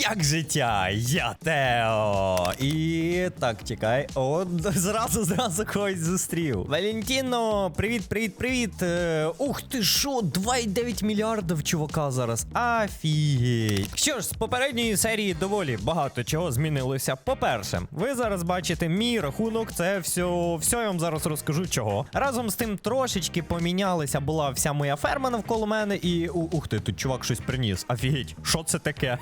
Як життя? Я Тео. І так, чекай. От зразу зразу когось зустрів. Валентіно, привіт, привіт, привіт. Е, Ух ти що, 2,9 мільярдів чувака зараз. Афігеть. Що ж, з попередньої серії доволі багато чого змінилося. По-перше, ви зараз бачите мій рахунок. Це все, все я вам зараз розкажу чого. Разом з тим трошечки помінялися, була вся моя ферма навколо мене, і ух ти, тут чувак щось приніс. Офігеть, що це таке?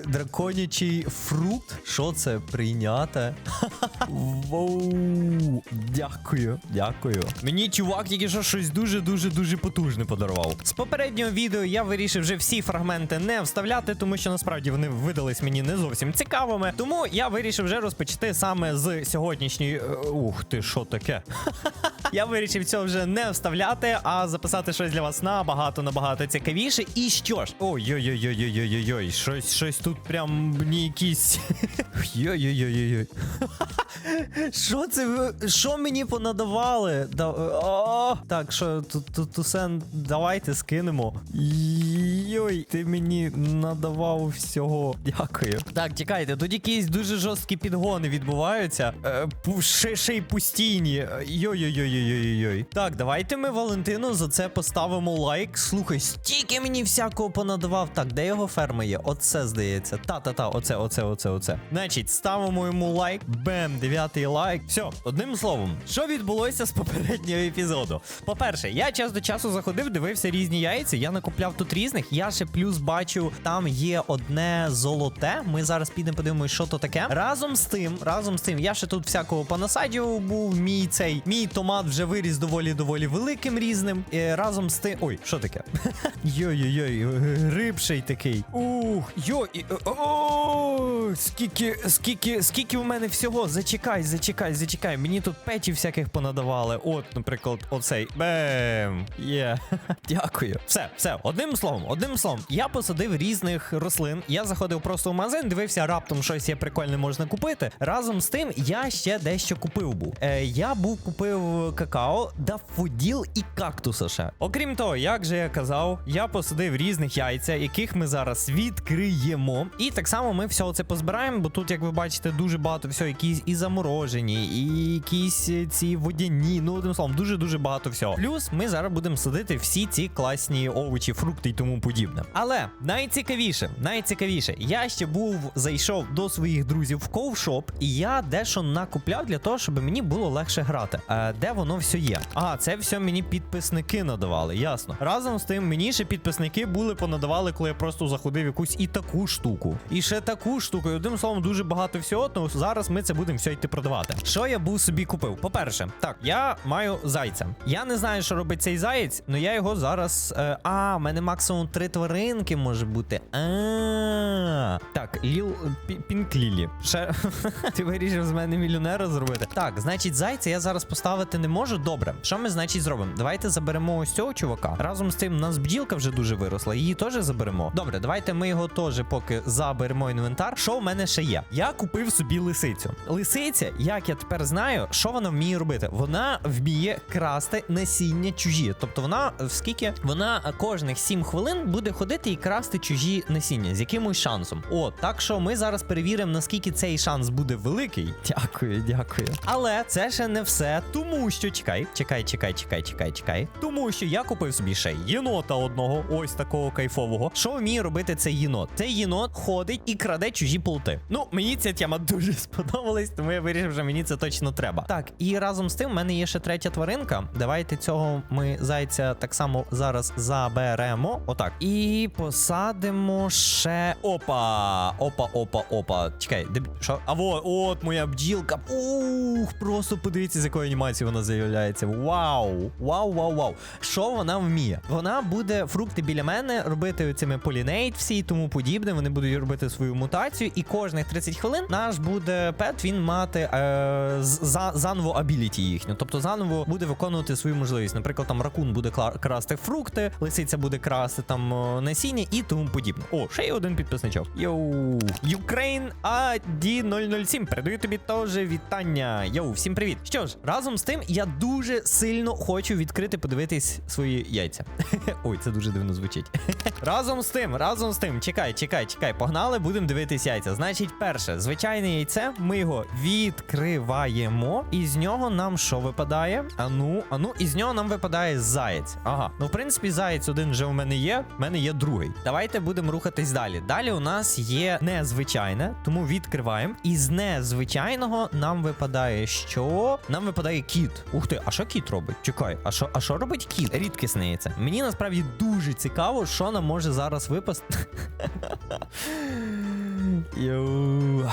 Е, Драконячий фрукт? Що це прийняте? Воу. Дякую, дякую. Мені чувак тільки що щось дуже дуже дуже потужне подарував. З попереднього відео я вирішив вже всі фрагменти не вставляти, тому що насправді вони видались мені не зовсім цікавими. Тому я вирішив вже розпочати саме з сьогоднішньої. е, Ух ти, що таке? Я вирішив цього вже не вставляти, а записати щось для вас набагато набагато цікавіше. І що ж? Ой-ой-ой-ой-ой-ой-ой, щось, щось тут прям якісь. Йой-йой-йой-йой. Що це? Що мені понадавали? Да, о, так, що тут Тусен, давайте скинемо. Йой, ти мені надавав всього. Дякую. Так, чекайте, тут якісь дуже жорсткі підгони відбуваються. Е, ще, ще й постійні. Йой-йой-йой-йой-йой. Так, давайте ми Валентину за це поставимо лайк. Слухай, стільки мені всякого понадавав. Так, де його ферма є? Оце здається. Та-та-та, оце, оце, оце, оце. Значить, ставимо йому лайк. Бем, дев'ятий лайк. Все, одним словом, що відбулося з попереднього епізоду? По-перше, я час до часу заходив, дивився різні яйця. Я накупляв тут різних. Я ще плюс бачу, там є одне золоте. Ми зараз підемо подивимось, що то таке. Разом з тим, разом з тим, я ще тут всякого понасаджував був. Мій цей мій томат вже виріс доволі доволі великим різним. І разом з тим. Ой, що таке? Йой-йой-йой, рибший такий. Ух, йой. О, скільки, скільки, скільки у мене всього. Зачекай, зачекай, зачекай. Мені тут петів всяких понадавали. От, наприклад, оцей. Бем. Є. Дякую. Все, все. Одним словом, одним словом, я посадив різних рослин. Я заходив просто в магазин, дивився, раптом щось є прикольне можна купити. Разом з тим, я ще дещо купив був. Е, я був купив какао, дафоділ і кактуса ще. Окрім того, як же я казав, я посадив різних яйця, яких ми зараз відкриємо. І так само ми все це позбираємо, бо тут, як ви бачите, дуже багато всього, якісь і заморожені, і якісь е, ці водяні. Ну, одним словом, дуже дуже багато всього. Плюс ми зараз будемо садити всі ці класні овочі, фрукти і тому подібне. Але найцікавіше, найцікавіше, я ще був зайшов до своїх друзів в ковшоп, і я дещо накупляв для того, щоб мені було легше грати. Е, де воно все є? Ага, це все мені підписники надавали, ясно. Разом з тим, мені ще підписники були понадавали, коли я просто заходив якусь і таку штуку, і ще таку штуку. І одним словом, дуже багато всього. Тому зараз ми це будемо все йти продавати. Що я був собі купив? По-перше, так, я маю зайця. Я не знаю, що робить цей заєць, але я його зараз. Е, а, в мене максимум три тваринки може бути. А, так, Ліл Пінклілі. Ще ти вирішив з мене мільйонера зробити. Так, значить, зайця я зараз поставити не можу. Добре, що ми значить зробимо? Давайте заберемо ось цього чувака. Разом з тим, у нас бджілка вже дуже виросла. Її теж заберемо. Добре, давайте ми його теж поки заберемо інвентар. Що в мене ще є? Я купив собі лисицю. Лисиця, як я тепер знаю, що вона вміє робити? Вона вміє красти насіння чужі. Тобто вона скільки вона кожних 7 хвилин буде ходити і красти чужі насіння з якимось шансом. О, так що ми зараз перевіримо, наскільки цей шанс буде великий. Дякую, дякую. Але це ще не все, тому що чекай, чекай, чекай, чекай, чекай, чекай. Тому що я купив собі ще єнота одного, ось такого кайфового. Що вміє робити цей єнот? Цей єнот ходить і краде чужі полти. Ну, мені ця тема дуже сподобалась, тому я вирішив, що мені це точно треба. Так, і разом з тим, в мене є ще третя тваринка. Давайте цього ми зайця так само зараз заберемо. Отак. І посадимо ще. Опа! Опа, опа, опа. Чекай, де що? А во, от моя бджілка. Ух, просто подивіться, з якої анімації вона з'являється. Вау! Вау, вау, вау. Що вона вміє? Вона буде фрукти біля мене робити цими полінейт всі і тому подібне. Вони будуть робити свою мутацію, і кожних 30 хвилин наш буде пет він мати е, за, заново абіліті їхню. Тобто заново буде виконувати свою можливість. Наприклад, там ракун буде красти фрукти, лисиця буде красти там о, насіння і тому подібне. О, ще є один підписничок. Йоу, Ukraine AD007. Передаю тобі теж вітання. Йоу, всім привіт. Що ж, разом з тим, я дуже сильно хочу відкрити подивитись свої яйця. Ой, це дуже дивно звучить. разом з тим, разом з тим, чекай, чекай, чекай, погнали, будемо дивитись яйця. Значить, перше, звичайне яйце, ми його відкриваємо, і з нього нам що випадає? Ану, ану, і з нього нам випадає заєць. Ага. Ну, в принципі, заєць один вже у мене є, в мене є другий. Давайте будемо рухатись далі. Далі у нас є незвичайне, тому відкриваємо. І з незвичайного нам випадає що? Нам випадає кіт. Ух ти, а що кіт робить? Чекай, а що, а що робить кіт? Рідкісне яйце. Мені насправді дуже цікаво, що нам може зараз випасти. Йоу.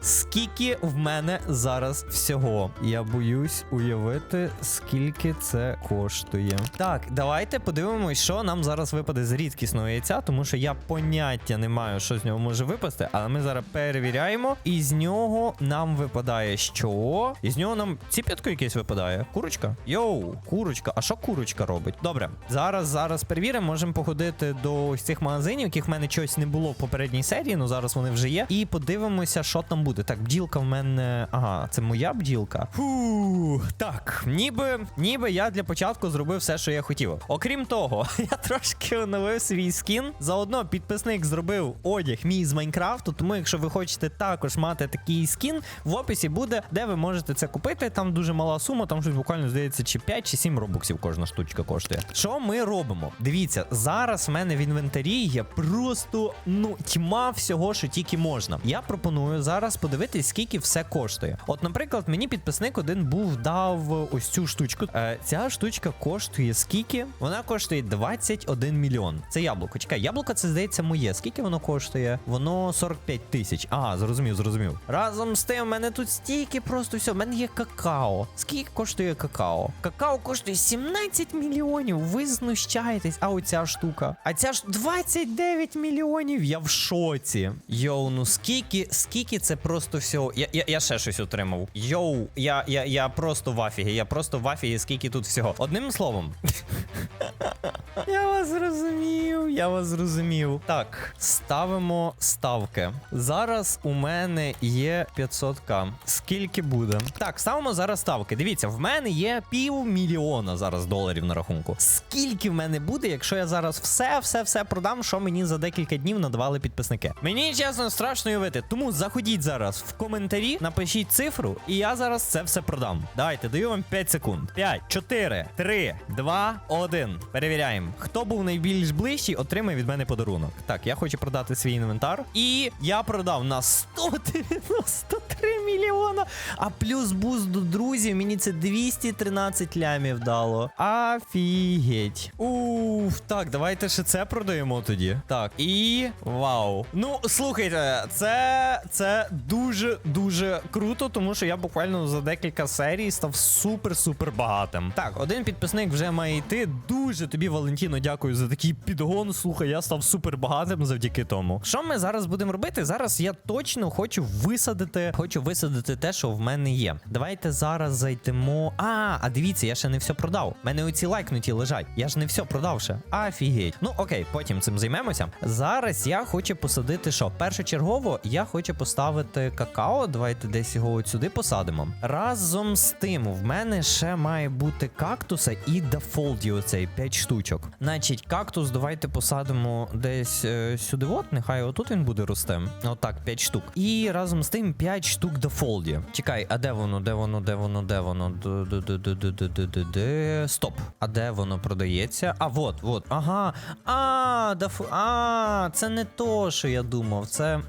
Скільки в мене зараз всього? Я боюсь уявити, скільки це коштує. Так, давайте подивимось, що нам зараз випаде з рідкісного яйця, тому що я поняття не маю, що з нього може випасти. Але ми зараз перевіряємо, і з нього нам випадає що? І з нього нам ціп'ятко якесь випадає. Курочка? Йоу, курочка. А що курочка робить? Добре, зараз, зараз перевіримо. Можемо походити до ось цих магазинів, яких в мене щось не було в попередній серії, ну зараз вони вже є. І подивимося, що там буде. Так, бджілка в мене. Ага, це моя бджілка. Фу, так, ніби, ніби я для початку зробив все, що я хотів. Окрім того, я трошки оновив свій скін. Заодно підписник зробив одяг мій з Майнкрафту. Тому, якщо ви хочете також мати такий скін, в описі буде, де ви можете це купити. Там дуже мала сума, там щось буквально здається, чи 5 чи 7 робоксів кожна штучка коштує. Що ми робимо? Дивіться, зараз в мене в інвентарі є просто ну тьма всього, що тільки можна. Я пропоную зараз подивитись, скільки все коштує. От, наприклад, мені підписник один був дав ось цю штучку. Е, ця штучка коштує скільки? Вона коштує 21 мільйон. Це яблуко. Чекай, яблуко це здається моє. Скільки воно коштує? Воно 45 тисяч. Ага, зрозумів, зрозумів. Разом з тим, в мене тут стільки просто все. В мене є какао. Скільки коштує какао? Какао коштує 17 мільйонів. Ви знущаєтесь. А оця штука. А ця ж 29 мільйонів. Я в шоці. Йоу, ну скільки, скільки це просто всього. Я, я, я ще щось отримав. Йоу, я, я, я просто в афігі. Я просто в афігі, скільки тут всього. Одним словом. Я вас зрозумів, я вас зрозумів. Так, ставимо ставки. Зараз у мене є 500к. Скільки буде? Так, ставимо зараз ставки. Дивіться, в мене є півмільйона зараз доларів на рахунку. Скільки в мене буде, якщо я зараз все, все, все продам, що мені за декілька днів надавали підписники? Мені чесно страшно уявити. Тому заходіть зараз в коментарі, напишіть цифру, і я зараз це все продам. Давайте, даю вам 5 секунд. 5, 4, 3, 2, 1. Перевіряємо. Хто був найбільш ближчий, отримає від мене подарунок. Так, я хочу продати свій інвентар. І я продав на 193 мільйона. А плюс буст до друзів мені це 213 лямів дало. Афігеть. Уф, так, давайте ще це продаємо тоді. Так, і вау. Ну, слухайте, це, це дуже дуже круто, тому що я буквально за декілька серій став супер-супер багатим. Так, один підписник вже має йти. Дуже тобі, Валентіно, дякую за такий підгон. Слухай, я став супер багатим завдяки тому. Що ми зараз будемо робити? Зараз я точно хочу висадити, хочу висадити те, що в мене є. Давайте зараз зайдемо. А, а дивіться, я ще не все продав. У мене оці лайкнуті лежать. Я ж не все продав ще. Афігеть. Ну окей, потім цим займемося. Зараз я хочу посадити що? Першочергово я хочу поставити какао. Давайте десь його от сюди посадимо. Разом з тим, в мене ще має бути кактуса і дафолді оцей 5 штучок. Значить, кактус давайте посадимо десь е, сюди. От, нехай отут він буде рости. Отак, 5 штук. І разом з тим 5 штук дафолді. Чекай, а де воно? Де воно? Де воно? Де воно? Де-де-де-де-де-де-де-де. Стоп. А де воно продається? А, вот, вот. Ага. А, даф... А, це не то, що я думав. Це.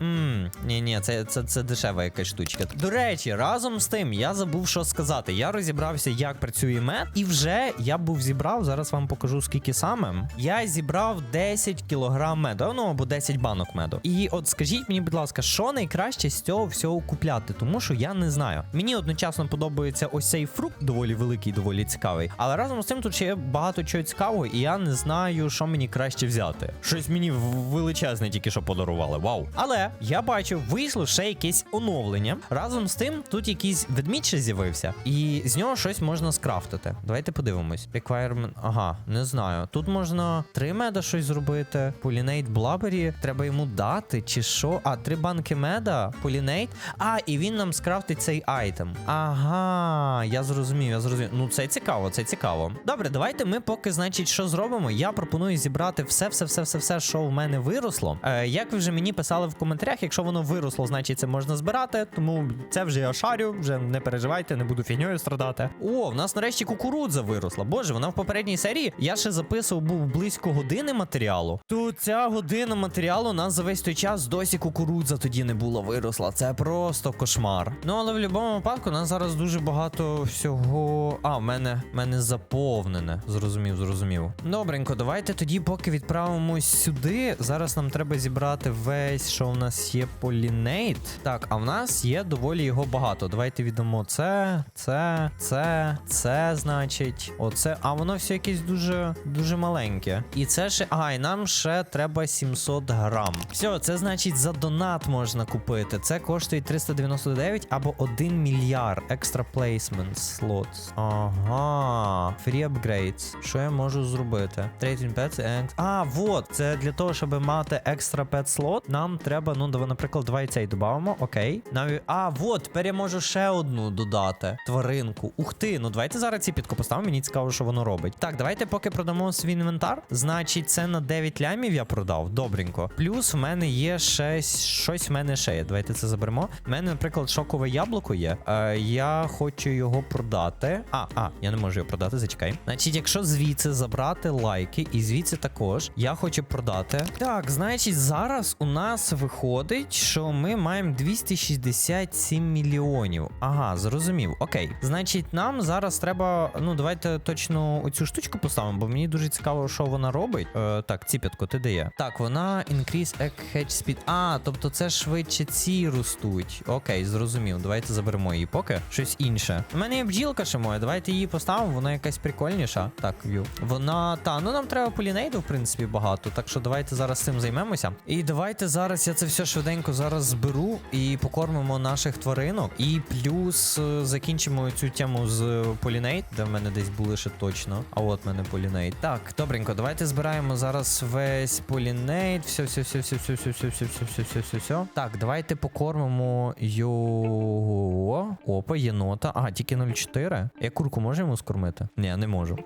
Ні, ні, це, це, це дешева якась штучка. До речі, разом з тим, я забув що сказати. Я розібрався, як працює мед, і вже я був зібрав. Зараз вам покажу скільки саме. Я зібрав 10 кілограм меду, ну або 10 банок меду. І от скажіть мені, будь ласка, що найкраще з цього всього купляти, тому що я не знаю. Мені одночасно подобається ось цей фрукт, доволі великий, доволі цікавий. Але разом з тим тут ще є багато чого цікавого, і я не знаю, що мені краще взяти. Щось мені величезне тільки що подарували. Вау. Але я бачу, вийшло ще якесь оновлення. Разом з тим, тут якийсь ведмідь з'явився, і з нього щось можна скрафтити. Давайте подивимось. Requirement. Ага, не знаю. Тут можна три меда щось зробити. Полінейт Блабері. Треба йому дати, чи що? А, три банки меда, полінейт. А, і він нам скрафтить цей айтем? Ага, я зрозумів, я зрозумів. Ну це цікаво, це цікаво. Добре, давайте ми поки, значить, що зробимо. Я пропоную зібрати все, все, все, що в мене виросло. Е, як ви вже мені писали в коментарях, якщо воно виросло, значить це можна збирати. Тому це вже я шарю, вже не переживайте, не буду фігньою страдати. О, в нас нарешті кукурудза виросла. Боже, вона в попередній серії. Я ще записував був близько години матеріалу. То ця година матеріалу нас за весь той час досі кукурудза тоді не була виросла. Це просто кошмар. Ну але в будь-якому випадку у нас зараз дуже багато всього. А, в мене, в мене заповнене. Зрозумів, зрозумів. Добренько, давайте тоді, поки відправимось сюди. Зараз нам треба зібрати весь, що у нас є полінейт. Так, а в нас є доволі його багато. Давайте віддамо це, це, це, це, значить, оце. А воно все якесь дуже, дуже маленьке. І це ще. Ага, і нам ще треба 700 грам. Все, це значить за донат можна купити. Це коштує 399 або 1 мільярд. Extra placement slots. Ага. Free upgrades. Що я можу зробити? Trading pets and... А, вот. Це для того, щоб мати екстра pet слот, нам треба, ну, давай, наприклад, давай цей додамо. Окей. Наві... А, вот, тепер я можу ще одну додати. Тваринку. Ух ти, ну давайте зараз ці підку поставимо. Мені цікаво, що воно робить. Так, давайте поки продамо свій інвентар. Значить, це на 9 лямів я продав. Добренько. Плюс в мене є ще щось в мене ще є. Давайте це заберемо. У мене, наприклад, шокове яблуко є. Е, я хочу його продати. А, а, я не можу його продати, зачекай. Значить, якщо звідси забрати лайки, і звідси також, я хочу продати. Так, значить, зараз у нас виходить, що ми маємо 267 мільйонів. Ага, зрозумів. Окей. Значить, нам зараз треба. Ну, давайте точно оцю штучку поставимо, бо мені дуже цікаво, що вона робить. Е, так, ціпятко, ти де є? Так, вона increase egg hatch speed. А, тобто це швидше ці ростуть. Окей, зрозумів. Давайте заберемо її поки. Щось інше. У мене є бджілка ще моя. Давайте її поставимо, вона якась прикольніша. Так, в'ю. Вона. Та, ну нам треба полінейду, в принципі, багато. Так що давайте зараз цим займемося. І давайте зараз я це все швиденько зараз зберу і покормимо наших тваринок. І плюс е, закінчимо цю тему з полінейт, де в мене десь були ще точно. А от в мене полінейт. Так, добренько, давайте збираємо зараз весь полінейт. Все, все, все, все, все, все, все, все, все, все, все, все, все. Так, давайте покормимо його. Опа, єнота. Ага, тільки 0,4. Я курку можу йому скормити? Ні, не можу.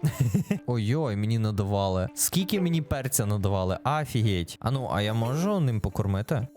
Ой-ой, мені надавали. Скільки мені перця надавали? Афігеть. А ну, а я можу ним покормити?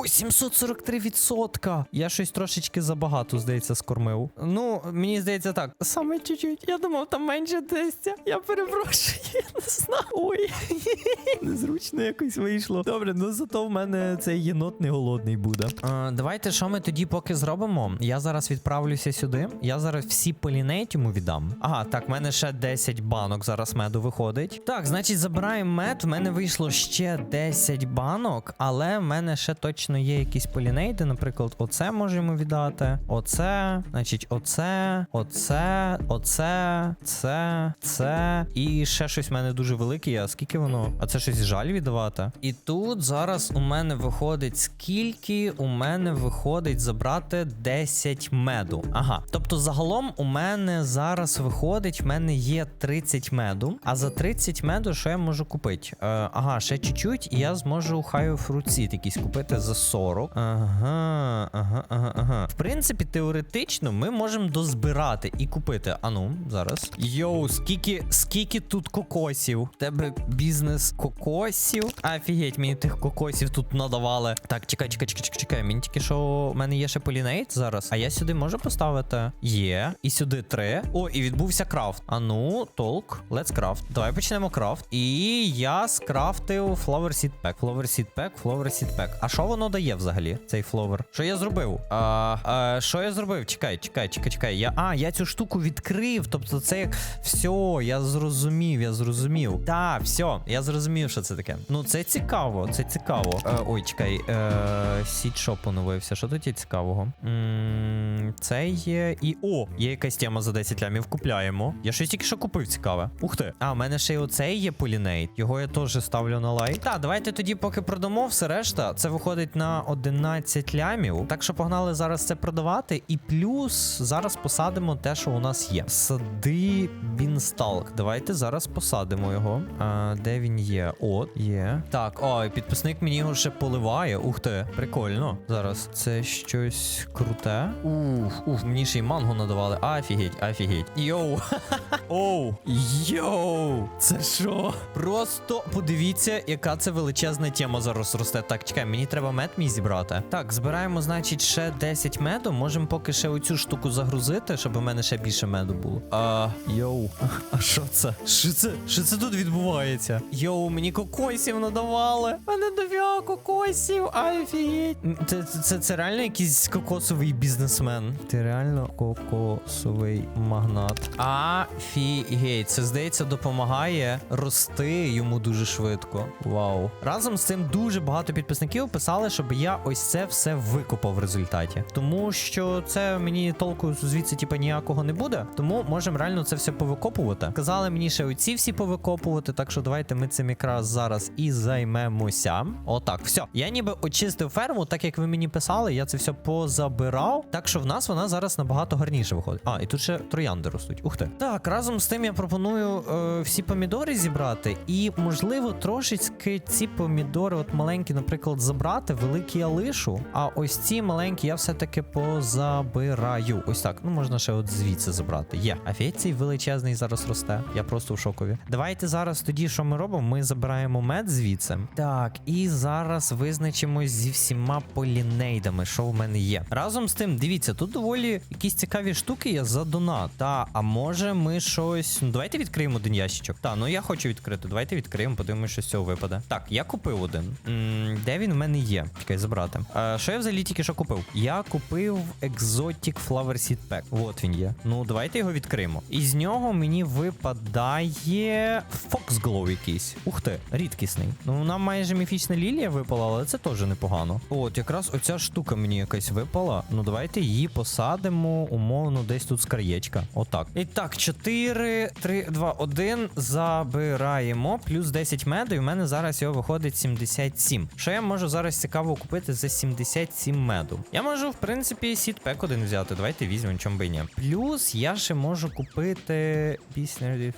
О, 743%. Я щось трошечки забагато, здається, скормив. Ну, мені здається так. Саме чуть-чуть. Я думав, там менше 200. Я перепрошую, я не знаю. Ой. Незручно якось вийшло. Добре, ну зато в мене цей єнот не голодний буде. А, давайте, що ми тоді поки зробимо? Я зараз відправлюся сюди. Я зараз всі полінейт йому віддам. Ага, так, в мене ще 10 банок зараз меду виходить. Так, значить, забираємо мед. В мене вийшло ще 10 банок, але в мене ще точно є якісь полінейти. Наприклад, оце можемо віддати. Оце, значить, оце, оце, оце, це, це. І ще щось в мене дуже велике. А скільки воно? А це щось жаль віддавати. І тут зараз у мене виходить, скільки у мене виходить забрати 10 меду. Ага. Тобто, загалом у мене зараз виходить, в мене є 30 меду. А за 30 меду, що я можу купити? Е, ага, ще чуть-чуть, і я зможу хаю фруцит якийсь купити за 40. Ага, ага, ага, ага. В принципі, теоретично ми можемо дозбирати і купити. Ану, зараз. Йоу, скільки, скільки тут кокосів? В Тебе бізнес кокосів. Офігеть, мені тих кокосів тут надавали. Так, чекай, чекай, чекай, чекай, чекай. Мені тільки що в мене є ще полінейт зараз. А я сюди можу поставити? Є. І сюди три. О, і відбувся крафт. Ану, толк. Let's craft. Давай почнемо крафт. І я скрафтив Flower Seed Pack. Flower Seed Pack, Flower Seed Pack. А що воно дає взагалі, цей фловер? Що я зробив? А, а, що я зробив? Чекай, чекай, чекай, чекай. Я, а, я цю штуку відкрив. Тобто це як. Все, я зрозумів, я зрозумів. Так, все, я зрозумів, що це таке. Ну, це цікаво, це цікаво. Е, ой, чекай. Е, Сіт шоп поновився. Що тут є цікавого? Це є. І. О, є якась тема за 10 лямів. Купляємо. Я щось тільки що купив, цікаве. Ух ти. А, в мене ще й оцей є полінейт. Його я теж ставлю на лайк. Так, давайте тоді, поки продамо все решта. Це виходить виходить на 11 лямів. Так що погнали зараз це продавати. І плюс зараз посадимо те, що у нас є. Сади Бінсталк. Давайте зараз посадимо його. А, де він є? От, є. Так, ой, підписник мені його ще поливає. Ух ти, прикольно. Зараз це щось круте. Ух, ух, мені ще й мангу надавали. Афігеть, афігеть. Йоу. Оу. Йоу. Це що? Просто подивіться, яка це величезна тема зараз росте. Так, чекай, мені треба мед мій зібрати. Так, збираємо, значить, ще 10 меду. Можемо поки ще оцю штуку загрузити, щоб у мене ще більше меду було. А, йоу. А що це? Що це? Що це тут відбувається? Йоу, мені кокосів надавали. Мене дофіга кокосів. Офігеть. Це, це, це реально якийсь кокосовий бізнесмен. Ти реально кокосовий магнат. Афігеть. Це здається допомагає рости йому дуже швидко. Вау. Разом з цим дуже багато підписників писали, щоб я ось це все викопав в результаті. Тому що це мені толку звідси типу, ніякого не буде. Тому можемо реально це все повикопувати. Казали мені ще оці всі повикопувати, так що давайте ми цим якраз зараз і займемося. Отак, все. Я ніби очистив ферму, так як ви мені писали, я це все позабирав. Так що в нас вона зараз набагато гарніше виходить. А, і тут ще троянди ростуть. Ух ти. Так, разом з тим я пропоную е, всі помідори зібрати, і можливо трошечки ці помідори, от маленькі, наприклад, забрати, великі я лишу. А ось ці маленькі я все-таки позабираю. Ось так. Ну можна ще от звідси забрати. Є. Афієць цей величезний зараз росте. Я просто в шокові. Давайте зараз тоді, що ми робимо? Ми забираємо мед звідси. Так, і зараз визначимось зі всіма полінейдами, що в мене є. Разом з тим, дивіться, тут доволі якісь цікаві штуки є за донат. Та, а може ми щось. Ну, давайте відкриємо один ящичок. Та, ну я хочу відкрити. Давайте відкриємо, подивимося, що з цього випаде. Так, я купив один. м де він в мене є? Чекай, забрати. А, що я взагалі тільки що купив? Я купив Exotic Flower Seed Pack. От він є. Ну, давайте його відкриємо. І з нього мені випадає Foxglow якийсь. Ух ти, рідкісний. Ну, нам майже міфічна лілія випала, але це теж непогано. От, якраз оця штука мені якась випала. Ну, давайте її посадимо, умовно, десь тут з краєчка. Отак. І так, 4, 3, 2, 1. Забираємо. Плюс 10 меду, і в мене зараз його виходить 77. Що я можу зараз цікаво купити за 77 меду? Я можу, в принципі, сітпек один взяти. Давайте візьмемо, чому би ні. Плюс я ще можу купити пісня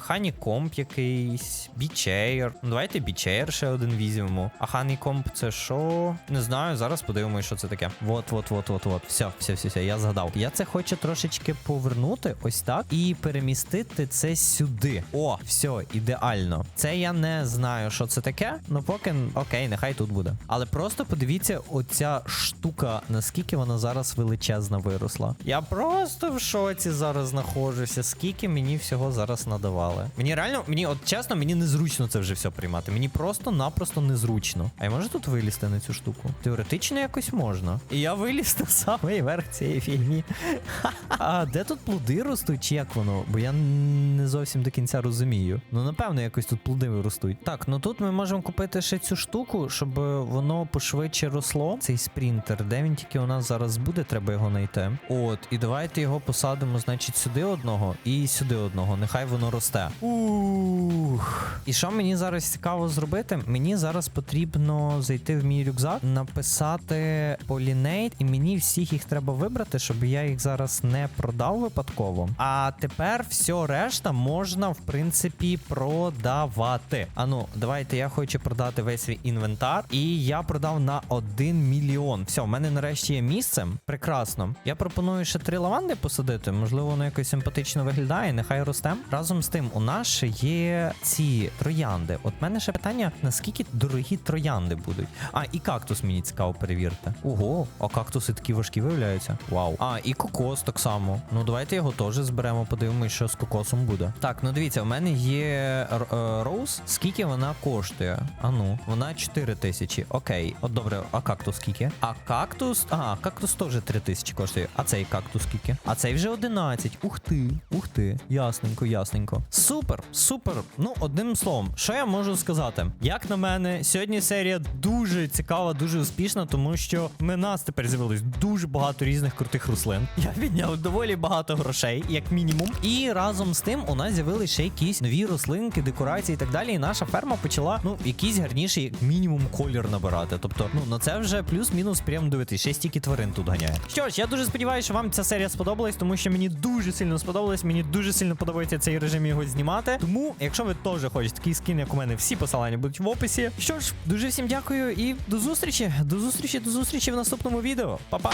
Ханікомп якийсь, бічеєр. Ну, давайте бічеєр ще один візьмемо. А ханікомп це що? Не знаю, зараз подивимося, що це таке. Вот, вот, вот, вот, вот. Все, все, все, все, я згадав. Я це хочу трошечки повернути, ось так, і перемістити це сюди. О, все, ідеально. Це я не знаю, що це таке. Ну поки окей, нехай тут буде. Але просто подивіться, оця штука, наскільки вона зараз величезна виросла. Я просто в шоці зараз знаходжуся. Скільки мені всього зараз надавали. Мені реально, мені, от чесно, мені незручно це вже все приймати. Мені просто-напросто незручно. А я можу тут вилізти на цю штуку? Теоретично якось можна. І я виліз на самий верх цієї фігні. А де тут плоди ростуть, чи як воно? Бо я не зовсім до кінця розумію. Ну, напевно, якось тут плоди ростуть. Так, ну тут ми можемо купити ще цю штуку, щоб воно пошвидше росло. Цей спринтер, де він тільки у нас зараз буде, треба його знайти. От, і давайте його посадимо, значить, сюди одного і сюди одного. Нехай воно росте. Ух. І що мені зараз цікаво зробити? Мені зараз потрібно зайти в мій рюкзак, написати полінейт, і мені всіх їх треба вибрати, щоб я їх зараз не продав випадково. А тепер все решта можна, в принципі, продавати. Ану, давайте я хочу продати весь свій інвентар. І я продав на 1 мільйон. Все, в мене нарешті є місце. Прекрасно. Я пропоную ще три лаванди посадити. Можливо, воно якось симпатично виглядає, нехай росте. Разом з тим, у нас ще є ці троянди. От мене ще питання: наскільки дорогі троянди будуть? А, і кактус мені цікаво перевірити. Ого, а кактуси такі важкі виявляються. Вау. А, і кокос так само. Ну давайте його теж зберемо, подивимось, що з кокосом буде. Так, ну дивіться, в мене є е, роуз. Скільки вона коштує? А ну, вона 4 тисячі. Окей. От добре, а кактус скільки? А кактус. А, кактус теж 3 тисячі коштує. А цей кактус скільки? А цей вже 11. Ух ти, ух ти. Ясненько, ясненько. Супер, супер. Ну, одним словом, що я можу сказати? Як на мене, сьогодні серія дуже цікава, дуже успішна, тому що в нас тепер з'явилось дуже багато різних крутих рослин. Я підняв доволі багато грошей, як мінімум. І разом з тим у нас з'явились ще якісь нові рослинки, декорації і так далі. І наша ферма почала ну якийсь гарніший, як мінімум, колір набирати. Ганяти. Тобто, ну на це вже плюс-мінус прям дивитись, ще стільки тварин тут ганяє. Що ж, я дуже сподіваюся, що вам ця серія сподобалась, тому що мені дуже сильно сподобалось. Мені дуже сильно подобається цей режим його знімати. Тому, якщо ви теж хочете такий скін, як у мене, всі посилання будуть в описі. Що ж, дуже всім дякую і до зустрічі. До зустрічі, до зустрічі в наступному відео. Па-па!